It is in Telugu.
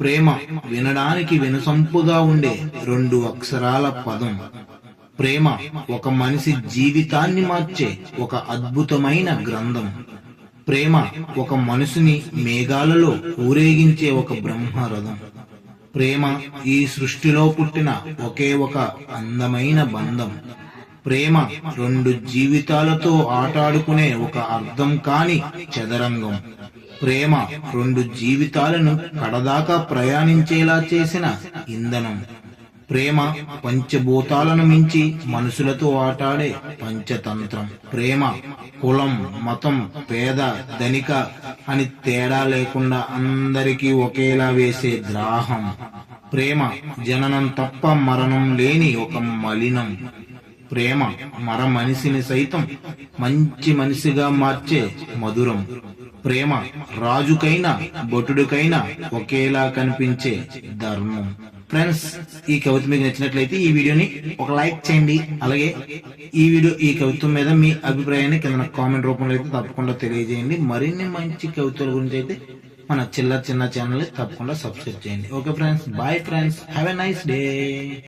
ప్రేమ వినడానికి వినసొంపుగా ఉండే రెండు అక్షరాల పదం. ప్రేమ ఒక మనిషి జీవితాన్ని మార్చే ఒక అద్భుతమైన గ్రంథం. ప్రేమ ఒక మనిషిని మేఘాలలో ఊరేగించే ఒక బ్రహ్మరథం. ప్రేమ ఈ సృష్టిలో పుట్టిన ఒకే ఒక అందమైన బంధం. ప్రేమ రెండు జీవితాలతో ఆటాడుకునే ఒక అర్థం కాని చదరంగం. ప్రేమ రెండు జీవితాలను కడదాకా ప్రయాణించేలా చేసిన ఇంధనం. ప్రేమ పంచభూతాలను మించి మనుషులతో ఆటాడే పంచతంత్రం. ప్రేమ కులం మతం పేద ధనిక అని తేడా లేకుండా అందరికీ ఒకేలా వేసే ద్రాహం. ప్రేమ జననం తప్ప మరణం లేని ఒక మలినం. ప్రేమ మర మనిషిని సైతం మంచి మనిషిగా మార్చే మధురం. ప్రేమ రాజుకైనా భటుడికైనా ఒకేలా కనిపించే ధర్మం. ఫ్రెండ్స్ ఈ కవిత మీకు నచ్చినట్లయితే ఈ వీడియోని ఒక లైక్ చేయండి. అలాగే ఈ వీడియో ఈ కవిత్వం మీద మీ అభిప్రాయాన్ని కింద కామెంట్ రూపంలో అయితే తప్పకుండా తెలియజేయండి. మరిన్ని మంచి కవిత్వాల గురించి అయితే మన చిల్ల చిన్న ఛానల్ తప్పకుండా సబ్స్క్రైబ్ చేయండి. Okay friends bye friends have a nice day.